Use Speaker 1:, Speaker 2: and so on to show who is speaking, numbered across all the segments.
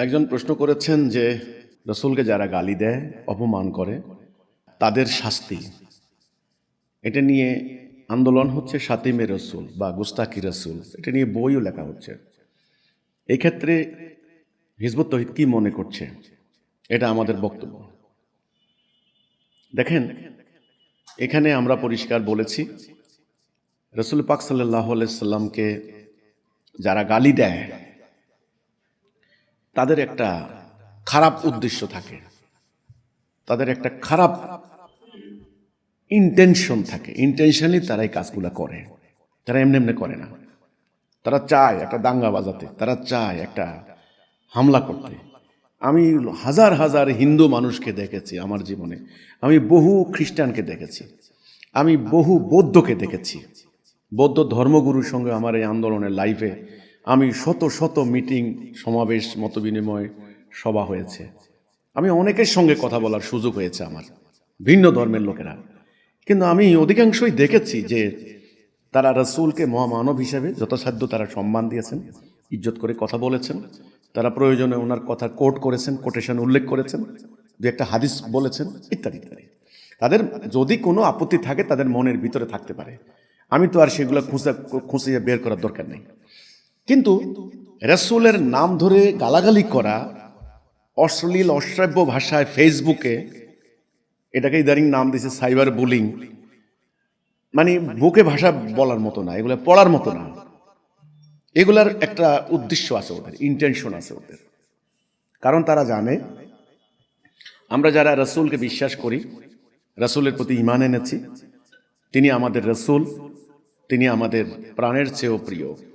Speaker 1: একজন প্রশ্ন করেছেন যে রসুলকে যারা গালি দেয়, অপমান করে, তাদের শাস্তি। এটা নিয়ে আন্দোলন হচ্ছে সাতিমে রসুল বা গুস্তাকি রসুল। এটা নিয়ে বইও লেখা হচ্ছে। এই ক্ষেত্রে হিজবুত তহিদ কি মনে করছে? এটা আমাদের বক্তব্য। দেখেন, এখানে আমরা পরিষ্কার বলেছি, রসুল পাক সাল্লাহ সাল্লামকে যারা গালি দেয় তাদের একটা খারাপ উদ্দেশ্য থাকে। তাদের একটা খারাপ ইন্টেনশন থাকে। ইন্টেনশনলি তারা এই কাজগুলো করে। তারা এমনি এমনি করে না। তারা চায় একটা দাঙ্গা বাজাতে। তারা চায় একটা হামলা করতে। আমি হাজার হাজার হিন্দু মানুষকে দেখেছি আমার জীবনে। আমি বহু খ্রিস্টানকে দেখেছি। আমি বহু বৌদ্ধকে দেখেছি। বৌদ্ধ ধর্মগুরুর সঙ্গে আমার এই আন্দোলনের লাইফে আমি শত শত মিটিং, সমাবেশ, মতবিনিময় সভা হয়েছে। আমি অনেকের সঙ্গে কথা বলার সুযোগ হয়েছে আমার, ভিন্ন ধর্মের লোকেরা। কিন্তু আমি অধিকাংশই দেখেছি যে তারা রসুলকে মহামানব হিসেবে যথাসাধ্য তারা সম্মান দিয়েছেন, ইজ্জত করে কথা বলেছেন। তারা প্রয়োজনে ওনার কথা কোট করেছেন, কোটেশন উল্লেখ করেছেন, দু একটা হাদিস বলেছেন, ইত্যাদি ইত্যাদি। তাদের যদি কোনো আপত্তি থাকে তাদের মনের ভিতরে থাকতে পারে। আমি তো আর সেগুলো খুঁজে খুঁজিয়ে বের করার দরকার নেই। কিন্তু রসুলের নাম ধরে গালাগালি করা অশ্লীল, অশ্রাব্য ভাষায় ফেসবুকে, এটাকে ইদারিং নাম দিয়েছে সাইবার বুলিং। মানে বুকে ভাষা বলার মতো না, এগুলো পড়ার মতো না। এগুলার একটা উদ্দেশ্য আছে ওদের ইন্টেনশন আছে ওদের। কারণ তারা জানে, আমরা যারা রসুলকে বিশ্বাস করি, রসুলের প্রতি ইমান এনেছি, তিনি আমাদের রসুল, তিনি আমাদের প্রাণের চেয়েও প্রিয়।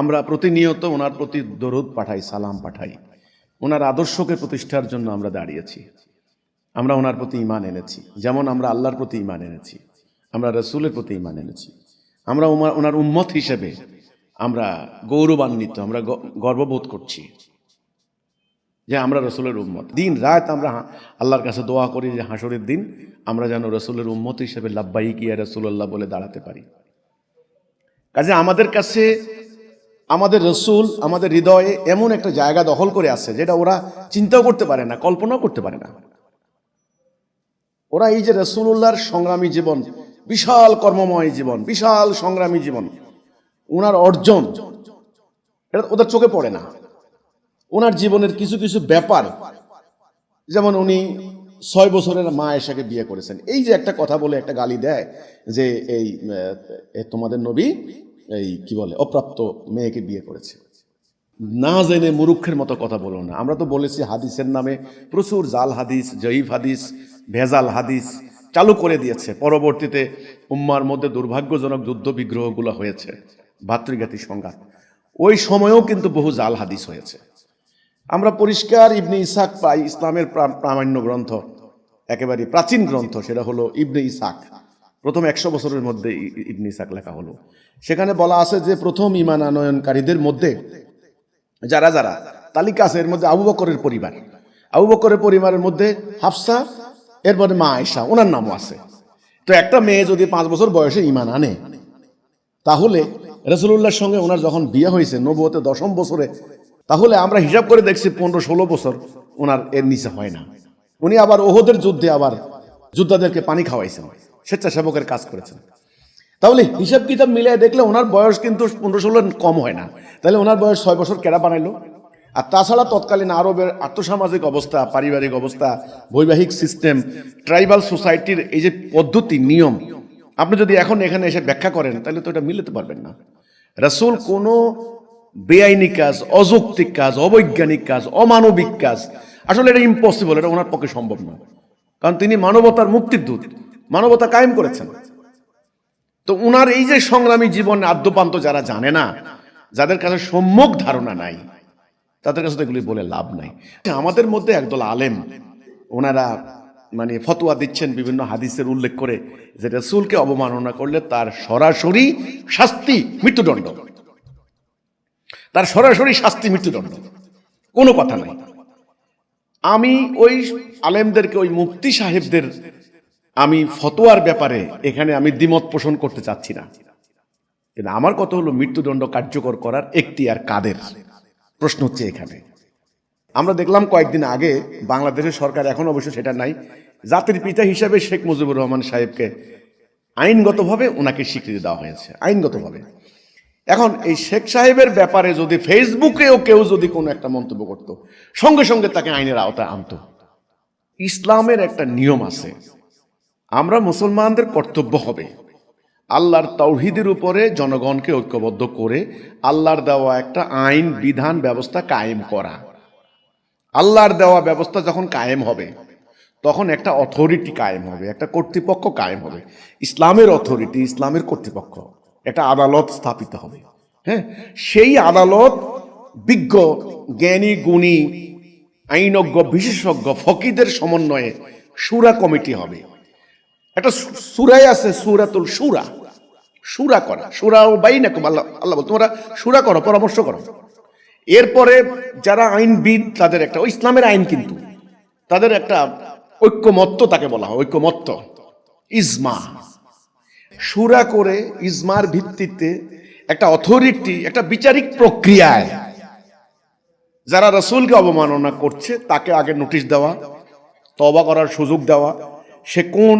Speaker 1: আমরা প্রতিনিয়ত ওনার প্রতি দরুদ পাঠাই, সালাম পাঠাই। ওনার আদর্শকে প্রতিষ্ঠার জন্য আমরা দাঁড়িয়েছি। আমরা ওনার প্রতি ইমান এনেছি। যেমন আমরা আল্লাহর প্রতি ইমান এনেছি, আমরা রসুলের প্রতি ইমান এনেছি। আমরা ওনার উম্মত হিসেবে আমরা গৌরবান্বিত, আমরা গর্ববোধ করছি যে আমরা রসুলের উম্মত। দিন রাত আমরা আল্লাহর কাছে দোয়া করি যে হাসরের দিন আমরা যেন রসুলের উম্মত হিসেবে লাব্বাই কিয়া রসুল্লাহ বলে দাঁড়াতে পারি। কাজে আমাদের কাছে আমাদের রসুল, আমাদের হৃদয়ে এমন একটা জায়গা দখল করে আছে যেটা ওরা চিন্তাও করতে পারে না, কল্পনাও করতে পারে না। ওরা এই যে রসুল্লাহর সংগ্রামী জীবন, বিশাল কর্মময় জীবন, বিশাল সংগ্রামী জীবন ওনার অর্জন, এটা ওদের চোখে পড়ে না। ওনার জীবনের কিছু কিছু ব্যাপার, যেমন উনি ছয় বছরের মা এসাকে বিয়ে করেছেন। এই যে একটা কথা বলে একটা গালি দেয় যে, এই তোমাদের নবী এই কি বলে, অপ্রাপ্ত মেয়েকে বিয়ে করেছে। না জেনে মুরুক্ষের মতো কথা বলো না। আমরা তো বলেছি হাদিসের নামে প্রচুর জাল হাদিস, জয়ীফ হাদিস, ভেজাল হাদিস চালু করে দিয়েছে। পরবর্তীতে উম্মার মধ্যে দুর্ভাগ্যজনক যুদ্ধ বিগ্রহগুলো হয়েছে, ভাতৃঘাতী সংঘাত। ওই সময়েও কিন্তু বহু জাল হাদিস হয়েছে। আমরা পরিষ্কার ইবনে ইসাক পাই, ইসলামের প্রা- প্রামাণ্য গ্রন্থ, একেবারে প্রাচীন গ্রন্থ, সেটা হলো ইবনে ইসাক। প্রথম একশো বছরের মধ্যে ইবনে ইসাক লেখা হলো। সেখানে বলা আছে যে প্রথম ইমান আনয়নকারীদের মধ্যে যারা যারা, তালিকা আছে, এর মধ্যে আবু বকরের পরিবার। আবু বকরের পরিবারের মধ্যে হাফসা, এরপরে মা আয়সা ওনার নামও আছে। তো একটা মেয়ে যদি পাঁচ বছর বয়সে ইমান আনে, তাহলে রসুল্লাহর সঙ্গে ওনার যখন বিয়ে হয়েছে, নবুয়তে দশম বছরে, তাহলে আমরা হিসাব করে দেখছি পনেরো ষোলো বছর ওনার এর নিচে হয় না। উনি আবার ওহদের যুদ্ধে আবার যোদ্ধাদেরকে পানি খাওয়াইছেন, স্বেচ্ছাসেবকের কাজ করেছেন। তাহলে হিসাব কিতাব মিলিয়ে দেখলে ওনার বয়স কিন্তু পনেরো ষোলো কম হয় না। তাহলে ওনার বয়স ছয় বছর কেরা বানাইলো? আর তাছাড়া তৎকালীন আরবের আর্থসামাজিক অবস্থা, পারিবারিক অবস্থা, বৈবাহিক সিস্টেম ট্রাইবাল সোসাইটির এই যে পদ্ধতি, নিয়ম, আপনি যদি এখন এখানে এসে ব্যাখ্যা করেন, তাহলে তো এটা মিলাতে পারবেন না। রাসূল কোনো বেআইনি কাজ, অযৌক্তিক কাজ, অবৈজ্ঞানিক কাজ, অমানবিক কাজ, আসলে এটা ইম্পসিবল এটা ওনার পক্ষে সম্ভব নয় কারণ তিনি মানবতার মুক্তির দূত, মানবতা কায়েম করেছেন। তো উনার এই যে সংগ্রামী জীবন আদ্যপান্ত যারা জানে না, যাদের কাছে সম্যক ধারণা নাই, তাদের কাছে তো এগুলি বলে লাভ নাই। আমাদের মধ্যে একদল আলেম, ওনারা মানে ফতোয়া দিচ্ছেন বিভিন্ন হাদিসের উল্লেখ করে যে রসুলকে অবমাননা করলে তার সরাসরি শাস্তি মৃত্যুদণ্ড। তার সরাসরি শাস্তি মৃত্যুদণ্ড। কোনো কথা নাই। আমি ওই আলেমদেরকে, ওই মুফতি সাহেবদের আমি ফতোয়ার ব্যাপারে এখানে আমি দ্বিমত পোষণ করতে চাচ্ছি না। কিন্তু আমার কথা হলো মৃত্যুদণ্ড কার্যকর করার একটি আর কাদের? প্রশ্ন হচ্ছে এখানে। আমরা দেখলাম কয়েকদিন আগে বাংলাদেশের সরকার এখন অবশ্য সেটা নাই। জাতির পিতা হিসাবে শেখ মুজিবুর রহমান সাহেবকে আইনগতভাবে ওনাকে স্বীকৃতি দেওয়া হয়েছে, আইনগতভাবে। এখন এই শেখ সাহেবের ব্যাপারে যদি ফেসবুকেও কেউ যদি কোনো একটা মন্তব্য করত, সঙ্গে সঙ্গে তাকে আইনের আওতায় আনতো। ইসলামের একটা নিয়ম আছে আমরা মুসলমানদের কর্তব্য হবে। আল্লাহর তৌহিদের উপরে জনগণকে ঐক্যবদ্ধ করে আল্লাহর দেওয়া একটা আইন, বিধান, ব্যবস্থা কায়েম করা। আল্লাহর দেওয়া ব্যবস্থা যখন কায়েম হবে, তখন একটা অথরিটি কায়েম হবে, একটা কর্তৃপক্ষ কায়েম হবে। ইসলামের অথরিটি ইসলামের কর্তৃপক্ষ, একটা আদালত স্থাপিত হবে। হ্যাঁ? সেই আদালত বিজ্ঞ, জ্ঞানী, গুণী, আইনজ্ঞ, বিশেষজ্ঞ, ফকিদের সমন্বয়ে সুরা কমিটি হবে। একটা সুরাই আছে সুরাতুল সুরা সুরা করা। সুরা ও বাই না আল্লাহ আল্লাহ তোমরা সুরা করো, পরামর্শ করো। এরপরে যারা আইনবিদ, তাদের একটা, ও ইসলামের আইন কিন্তু। তাদের একটা ঐক্যমত্য তাকে বলা হয়, ঐক্যমত্য। ইজমা। সুরা করে ইজমার ভিত্তিতে একটা অথরিটি, একটা বিচারিক প্রক্রিয়ায় যারা রসুলকে অবমাননা করছে, তাকে আগে নোটিশ দেওয়া তবা করার সুযোগ দেওয়া সে কোন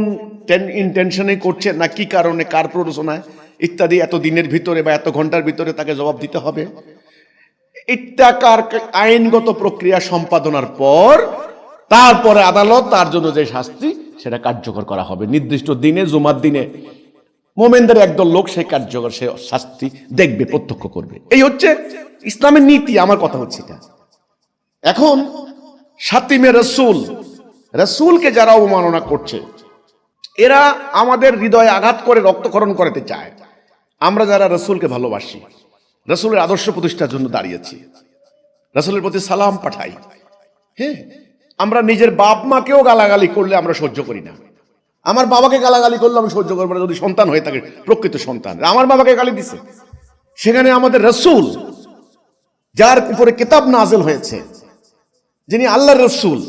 Speaker 1: ইন্টেনশনে করছে না কি কারণে, কার প্ররোচনায়, ইত্যাদি এত দিনের ভিতরে বা এত ঘণ্টার ভিতরে তাকে জবাব দিতে হবে। ইত্যাকার আইনগত প্রক্রিয়া সম্পাদনার পর, তারপরে আদালত তার জন্য যে শাস্তি, সেটা কার্যকর করা হবে। নির্দিষ্ট দিনে, জুমার দিনে, মোমেনদের একদল লোক সেই কার্যকর, সে শাস্তি দেখবে, প্রত্যক্ষ করবে। এই হচ্ছে ইসলামের নীতি, আমার কথা হচ্ছে এটা। এখন সাতিমে রসুল রসুলকে যারা অবমাননা করছে, এরা আমাদের হৃদয়ে আঘাত করে রক্তকরণ করতে চায়। আমরা যারা রসুলকে ভালোবাসি, রসুলের আদর্শ প্রতিষ্ঠার জন্য দাঁড়িয়েছি। রসুলের প্রতি সালাম পাঠাই। হ্যাঁ আমরা নিজের বাপ মাকেও গালাগালি করলে আমরা সহ্য করি না। আমার বাবাকে গালাগালি করলে আমি সহ্য করব না, যদি সন্তান হয়ে থাকে, প্রকৃত সন্তান। আমার বাবাকে গালি দিছে। সেখানে আমাদের রসুল, যার উপরে কিতাব নাজেল হয়েছে, যিনি আল্লাহর রসুল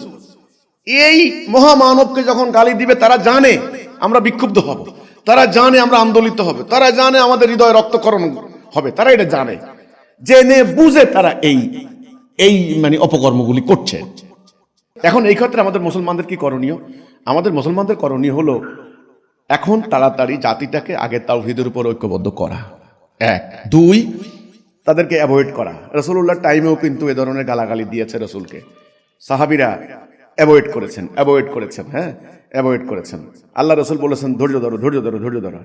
Speaker 1: এই মহামানবকে যখন গালি দিবে, তারা জানে আমরা বিক্ষুব্ধ হব। তারা জানে আমরা আন্দোলিত হবে। তারা জানে আমাদের হৃদয় রক্তকরণ হবে। তারা এটা জানে। জেনে বুঝে তারা এই এই মানে অপকর্মগুলি করছে। এখন এই ক্ষেত্রে আমাদের মুসলমানদের কি করণীয়? আমাদের মুসলমানদের করণীয় হলো এখন তাড়াতাড়ি জাতিটাকে আগে তাওহিদের উপর ঐক্যবদ্ধ করা। এক। দুই, তাদেরকে অ্যাভয়েড করা। রসুল্লাহর টাইমেও কিন্তু এ ধরনের গালাগালি দিয়েছে রসুলকে। সাহাবিরা অ্যাভয়েড করেছেন অ্যাভয়েড করেছেন হ্যাঁ? অ্যাভয়েড করেছেন। আল্লাহ রসুল বলেছেন, ধৈর্য ধরো ধৈর্য ধরো ধৈর্য ধরো।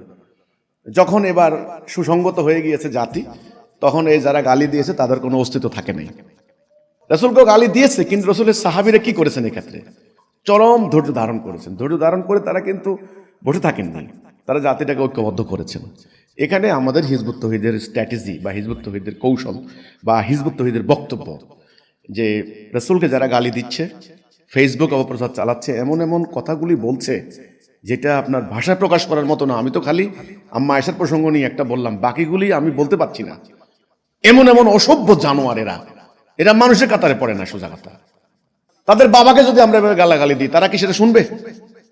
Speaker 1: যখন এবার সুসঙ্গত হয়ে গিয়েছে জাতি, তখন এই যারা গালি দিয়েছে, তাদের কোনো অস্তিত্ব থাকে নাই। রসুলকেও গালি দিয়েছে, কিন্তু রসুলের সাহাবিরা কি করেছেন এক্ষেত্রে? চরম ধৈর্য ধারণ করেছেন। ধৈর্য ধারণ করে তারা কিন্তু বসে থাকেন নাই। তারা জাতিটাকে ঐক্যবদ্ধ করেছেন। এখানে আমাদের হিজবুত তহিদের স্ট্র্যাটেজি বা হিজবুত তহিদের কৌশল বা হিজবুত তহিদের বক্তব্য যে, রসুলকে যারা গালি দিচ্ছে ফেসবুক অপপ্রচার চালাচ্ছে, এমন এমন কথাগুলি বলছে, যেটা আপনার ভাষা প্রকাশ করার মতো না। আমি তো খালি আম্মা আয়সার প্রসঙ্গ নিয়ে একটা বললাম, বাকিগুলি আমি বলতে পারছি না। এমন এমন অসভ্য জানোয়ার এরা এরা মানুষের কাতারে পড়ে না, সোজা কথা। তাদের বাবাকে যদি আমরা এভাবে গালাগালি দিই, তারা কি সেটা শুনবে?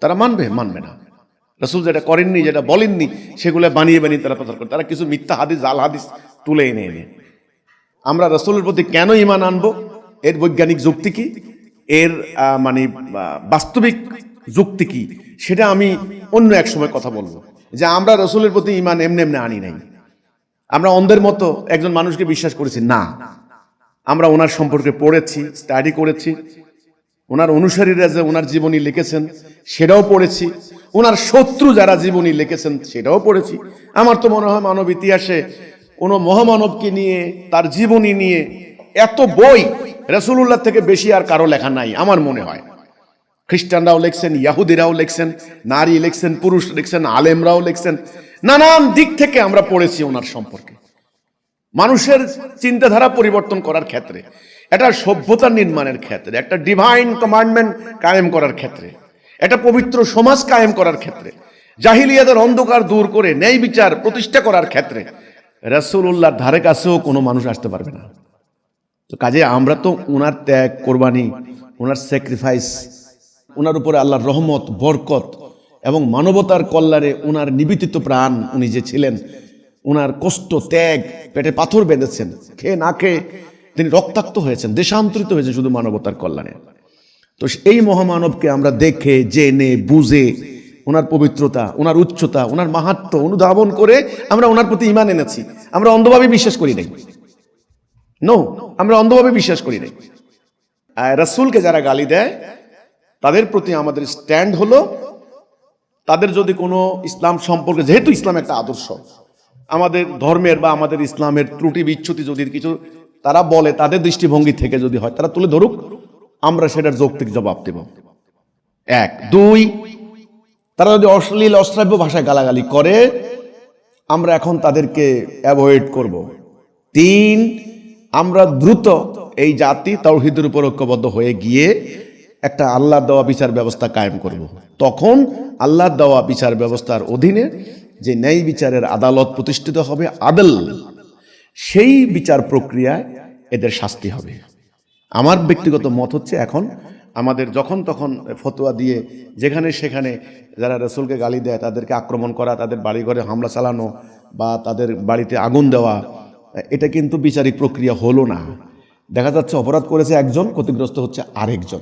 Speaker 1: তারা মানবে? মানবে না। রসুল যেটা করেননি, যেটা বলেননি, সেগুলো বানিয়ে বানিয়ে তারা প্রচার করে। তারা কিছু মিথ্যা হাদিস, জাল হাদিস তুলে এনে এনে। আমরা রসুলের প্রতি কেন ইমান আনব? এর বৈজ্ঞানিক যুক্তি কি? এর মানে বাস্তবিক যুক্তি কি? সেটা আমি অন্য এক সময় কথা বলব। যে আমরা রসুলের প্রতি ইমান এমনি এমনি আনি নাই। আমরা অন্ধের মতো একজন মানুষকে বিশ্বাস করেছি। না। আমরা ওনার সম্পর্কে পড়েছি স্টাডি করেছি। ওনার অনুসারীরা যে ওনার জীবনী লিখেছেন, সেটাও পড়েছি। ওনার শত্রু যারা জীবনী লিখেছেন, সেটাও পড়েছি। আমার তো মনে হয় মানব ইতিহাসে কোনো মহামানবকে নিয়ে, তার জীবনী নিয়ে এত বই রসুল্লাহ থেকে বেশি আর কারও লেখা নাই, আমার মনে হয়। খ্রিস্টানরাও লিখছেন, ইয়াহুদিরাও লিখছেন, নারী লিখছেন, পুরুষ লিখছেন, আলেমরাও লিখছেন। নানান দিক থেকে আমরা পড়েছি ওনার সম্পর্কে। মানুষের চিন্তাধারা পরিবর্তন করার ক্ষেত্রে একটা সভ্যতা নির্মাণের ক্ষেত্রে, একটা ডিভাইন কমান্ডমেন্ট কায়েম করার ক্ষেত্রে একটা পবিত্র সমাজ কায়েম করার ক্ষেত্রে জাহিলিয়াদের অন্ধকার দূর করে ন্যায় বিচার প্রতিষ্ঠা করার ক্ষেত্রে, রাসূলুল্লাহর ধারে কাছেও কোনো মানুষ আসতে পারবে না। তো কাজে আমরা তো ওনার ত্যাগ, কোরবানি ওনার স্যাক্রিফাইস ওনার উপরে আল্লাহর রহমত, বরকত এবং মানবতার কল্যাণে ওনার নিবেদিত প্রাণ উনি যে ছিলেন ওনার কষ্ট, ত্যাগ, পেটে পাথর বেঁধেছেন, খেয়ে না খেয়ে তিনি রক্তাক্ত হয়েছেন, দেশান্তরিত হয়েছেন শুধু মানবতার কল্যাণে। তো এই মহামানবকে আমরা দেখে, জেনে, বুঝে ওনার পবিত্রতা ওনার উচ্চতা ওনার মাহাত্ম অনুধাবন করে আমরা ওনার প্রতি ইমান এনেছি। আমরা অন্ধভাবে বিশ্বাস করি নাই। নো আমরা অন্ধভাবে বিশ্বাস করি আর রাসূলকে যারা গালি দেয়, তাদের প্রতি আমাদের স্ট্যান্ড হলো, তাদের যদি কোনো ইসলাম সম্পর্কে, যেহেতু ইসলাম একটা আদর্শ, আমাদের ধর্মের বা আমাদের ইসলামের ত্রুটি বিচ্ছুতি যদি কিছু তারা বলে, তাদের দৃষ্টিভঙ্গি থেকে যদি হয়, তারা তুলে ধরুক, আমরা সেটার যৌক্তিক জবাব দেব। এক। দুই, তারা যদি অশ্লীল, অশ্রাব্য ভাষায় গালাগালি করে, আমরা এখন তাদেরকে অ্যাভয়েড করব। তিন আমরা দ্রুত এই জাতি তৌহিদের উপর ঐক্যবদ্ধ হয়ে গিয়ে একটা আল্লাহ দেওয়া বিচার ব্যবস্থা কায়েম করব। তখন আল্লাহ দেওয়া বিচার ব্যবস্থার অধীনে যে ন্যায় বিচারের আদালত প্রতিষ্ঠিত হবে, আদল, সেই বিচার প্রক্রিয়ায় এদের শাস্তি হবে আমার ব্যক্তিগত মত হচ্ছে এখন আমাদের যখন তখন ফতোয়া দিয়ে যেখানে সেখানে যারা রসুলকে গালি দেয়, তাদেরকে আক্রমণ করা, তাদের বাড়িঘরে হামলা চালানো বা তাদের বাড়িতে আগুন দেওয়া এটা কিন্তু বিচারিক প্রক্রিয়া হলো না। দেখা যাচ্ছে অপরাধ করেছে একজন, ক্ষতিগ্রস্ত হচ্ছে আরেকজন।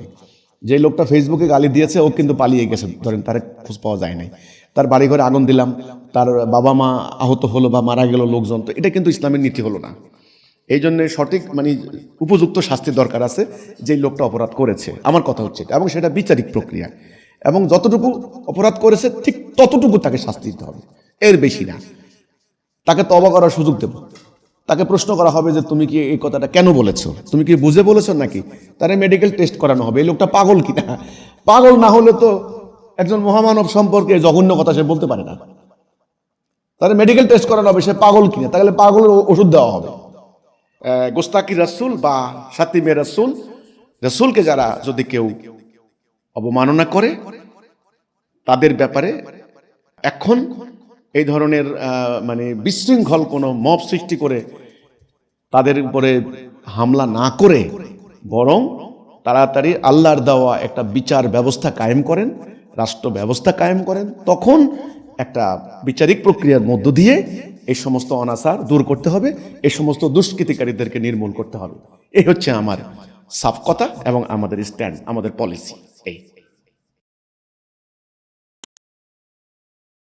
Speaker 1: যে লোকটা ফেসবুকে গালি দিয়েছে, ও কিন্তু পালিয়ে গেছে। ধরেন তার খোঁজ পাওয়া যায় নাই। তার বাড়িঘরে আগুন দিলাম, তার বাবা মা আহত হলো বা মারা গেল লোকজন, তো এটা কিন্তু ইসলামের নীতি হলো না। এই জন্য সঠিক মানে উপযুক্ত শাস্তির দরকার আছে যে লোকটা অপরাধ করেছে। আমার কথা হচ্ছে এবং সেটা বিচারিক প্রক্রিয়া। এবং যতটুকু অপরাধ করেছে, ঠিক ততটুকু তাকে শাস্তি দিতে হবে। এর বেশি না। তাকে তবা করার সুযোগ দেব। তাকে প্রশ্ন করা হবে যে তুমি কি এই কথাটা কেন বলেছ? তুমি কি বুঝে বলেছ নাকি? তারে মেডিকেল টেস্ট করানো হবে। এই লোকটা পাগল কিনা? পাগল না হলে তো একজন মহামানব সম্পর্কে জঘন্য কথা সে বলতে পারে না। তাহলে মেডিকেল টেস্ট করানো হবে, সে পাগল কিনা? তাহলে পাগলের ওষুধ দেওয়া হবে। গোস্তাকি রাসুল বা সাতিমে রাসুল, রাসুলকে যারা যদি কেউ অবমাননা করে, তাদের ব্যাপারে এখন এই ধরনের মানে বিশৃঙ্খল কোনো মব সৃষ্টি করে তাদের উপরে হামলা না করে, বরং তাড়াতাড়ি আল্লাহর দেওয়া একটা বিচার ব্যবস্থা কায়েম করেন, রাষ্ট্র ব্যবস্থা কায়েম করেন, তখন একটা বিচারিক প্রক্রিয়ার মধ্য দিয়ে এই সমস্ত অনাচার দূর করতে হবে, এই সমস্ত দুষ্কৃতিকারীদেরকে নির্মূল করতে হবে। এই হচ্ছে আমার সাফ কথা এবং আমাদের স্ট্যান্ড, আমাদের পলিসি, এই।